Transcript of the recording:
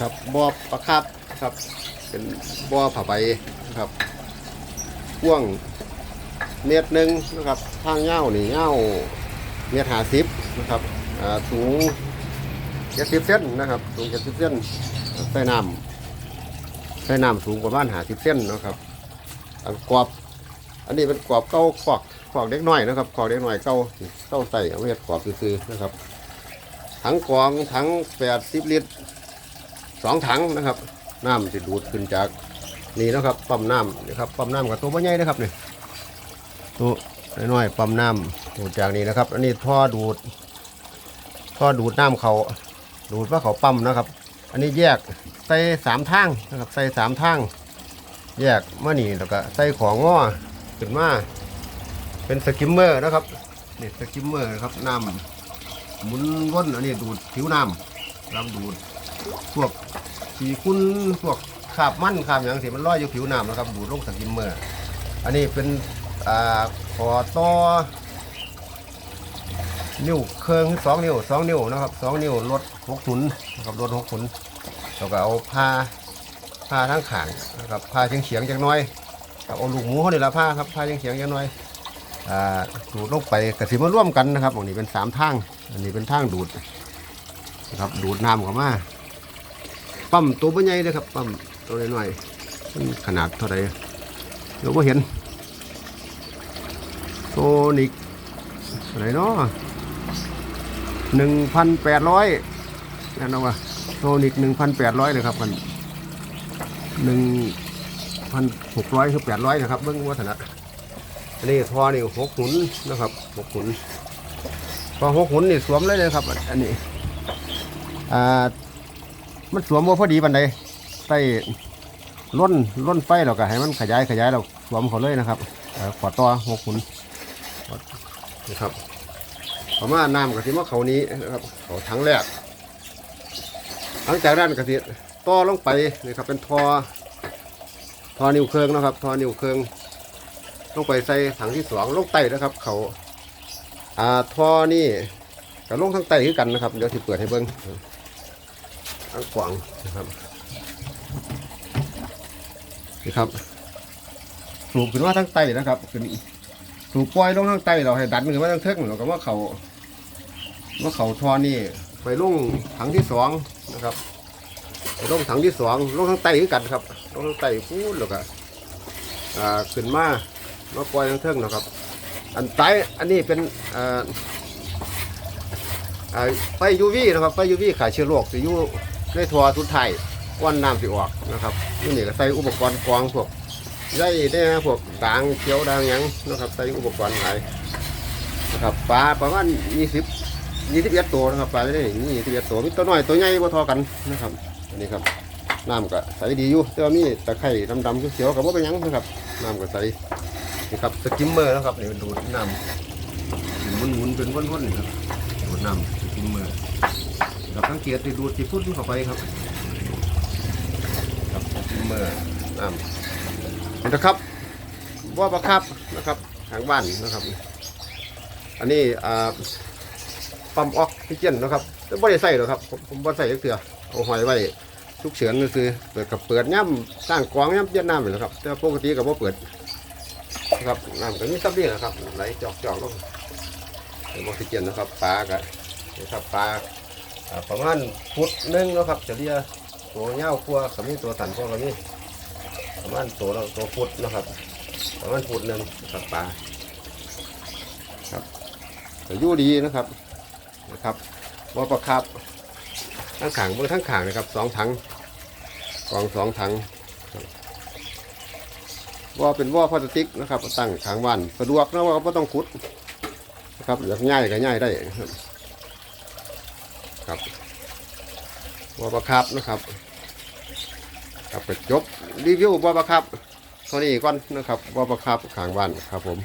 ครับบ่อปลาคาบครับ เป็นบ่อผ้าใบนะครับกว้างเมตรหนึ่งนะครับทางเง่าวนี่เง่าเมตรหาสิบนะครับสูงเจ็ดสิบเซนนะครับ สูงเจ็ดสิบเซนใส่น้ำใส่น้ำสูงประมาณหาสิบเซนนะครับอันกรอบ อันนี้เป็นกรอบเก้าขอกขอกเล็กน้อยนะครับขอกเล็กน้อยเก้าเก้าใส่เอาไว้เฮ็ดกรอบซื่อๆนะครับถังกรองถังแปดสิบลิตร สองถังนะครับน้ำจะดูดขึ้นจากนี่นะครับปั๊มน้ำนะครับปั๊มน้ำกับตัวบ่ใหญ่นะครับนี่ตัวน้อยๆปั๊มน้ำดูดจากนี้นะครับ อันนี้ท่อดูดท่อดูดน้ำเขาดูดว่าเขาปั๊มนะครับ อันนี้แยกใส่สามทางนะครับใส่สามทางแยกมานี่แล้วก็ใส่ของง้อขึ้นมาเป็นสกิมเมอร์นะครับนี่สกิมเมอร์นะครับน้ำหมุนวนอันนี้ดูดผิวน้ำน้ำดูด พวกสีคุ้นพวกขาบมั่นขาบอย่างที่มันลอยอยู่ผิวน้ำนะครับดูดลงสกิมเมอร์อันนี้เป็นอ่าขอต่อนิ้วเครื่องสองนิ้วสองนิ้วนะครับสองนิ้วลดหกถุนนะครับลดหกถุนแล้วก็เอาผ้าผ้าทั้งขางนะครับผ้าเฉียงเฉียงจังน้อยเอาลูกหมูเขาเนี่ยละผ้าครับผ้าเฉียงเฉียงจังน้อยดูดลงไปกระสิมาร่วมกันนะครับอันนี้เป็นสามทางอันนี้เป็นทางดูดนะครับดูดน้ำเข้ามา ปั๊มตัวบ่ใหญ่เลยครับปั๊มตัวน้อยๆมันขนาดเท่าไรเราไ่เห็นโซนิกเท่าไหร่เนาะหนึ่งพันแปดร้อยนั่นเอาวะโซนิกหนึ่งพันแปดร้อยเลยครับมันหนึ่งพันหกร้อยคือแปดร้อยนะครับเบิ้องวัฒนะอันนี้ทอนี่หกหุนนะครับหกหุนพอหกหุนนี่สวมเลยเลยครับ อันนี้อ่า มันสวมว่าพอดีปันใดใส่ล้นล้นไฟเราก็ให้มันขยายขยายเราสวมเขาเลยนะครับขอต่อหกหุนนะครับประมาณน้ำกะทิมะเขานี้นะครับเขาทั้งแรกหลังจากนั้นกะทิต่อลงไปนี่ครับเป็นทอทอนิ้วเครื่องนะครับ ทอนิ้วเครื่องลงไปใส่ถังที่สองลงไต่นะครับ เขาอ่าทอนี่กับลงทั้งไต่คือกันนะครับ เดี๋ยวที่เปิดให้เบิ้ง ทั้งกวางนะครับนี่ครับสูบขึ้นมาทั้งไตนะครับขึ้นสูบปล่อยลงทั้งไตเราให้ดันขึ้นมาทั้งเทิงเราก็ว่าเขาว่าเขาทอนี่ไปลงถังที่สองนะครับไปลงถังที่สองลงทั้งไต่คือกันครับลงทั้งไตพูดแล้วก็อ่าขึ้นมามาปล่อยทั้งเทิงนะครับ อันใต้อันนี้เป็นอ่าไฟยูวีนะครับไฟยูวีขายเชื้อโรคสิยู ในทัวทุดไทายก้อนน้ำสิออกนะครับนี่นี่ก็ใส่อุปกรณ์กรองพวกใยเนี่ยพวกด่างเขียวด่างยังนะครับใส่อุปกรณ์หลายนะครับปลาประมาณยี่สิบยี่สิบเอ็ดตัวนะครับปลาได้ยี่สิบเอ็ดตัวมีตัวน้อยตัวใหญ่บ่ทอกันนะครับอันนี้ครับน้ำก็ใสดีอยู่แต่ว่ามีตะไคร่ดำๆเขียวๆกับว่าเป็นยังนะครับน้ำก็ใสนี่ครับสกิมเมอร์นะครับนี่มันดูดน้ำหมุนหมุนๆเป็นวนๆนี่ครับดูดน้ำสกิมเมอร์ ครับสังเกตที่ดูดที่พุ่นเข้าไปครับครับสกิมเมอน้ำนะครับว่าประครับนะครับทางบ้านนะครับ อันนี้อ่าปั๊มออกซิเจนนะครับไม่ได้ใส่หรอกครับ ผมผมไม่ใส่เสือเอาหอยไว้ทุกเฉือนก็คือเปิดกับเปิดย่ำสร้างกองย่ำเย็นน้ำอยู่แล้วครับ แต่ปกติกับว่าเปิดนะครับน้ำก็มีซับเรียนะครับไหลจอกจอกลงเป็นออกซิเจนนะครับปลาก็นะครับปลา ประมาณฟุตหนึ่งนะครับจะเรียตัวเง่าคัวกับมีตัวสันพวกกับมีประมาณตัวตัวฟุตนะครับ ประมาณฟุตหนึ่งครับปลาครับแต่อยู่ดีนะครับนะครับว่าประคับทั้งขางเบอร์ทั้งขางนะครับสองถังกองสองถังว่าเป็นว่าพลาสติกนะครับตั้งขางบ้านสะดวกนะว่าไม่ต้องขุดนะครับอยากง่ายก็ง่ายได้ครับ ครับบัวประคับนะครับครับไปจบรีวิววัวประคับเท่านี้ก่อนนะครับวัวประคับขางบ้านครับผม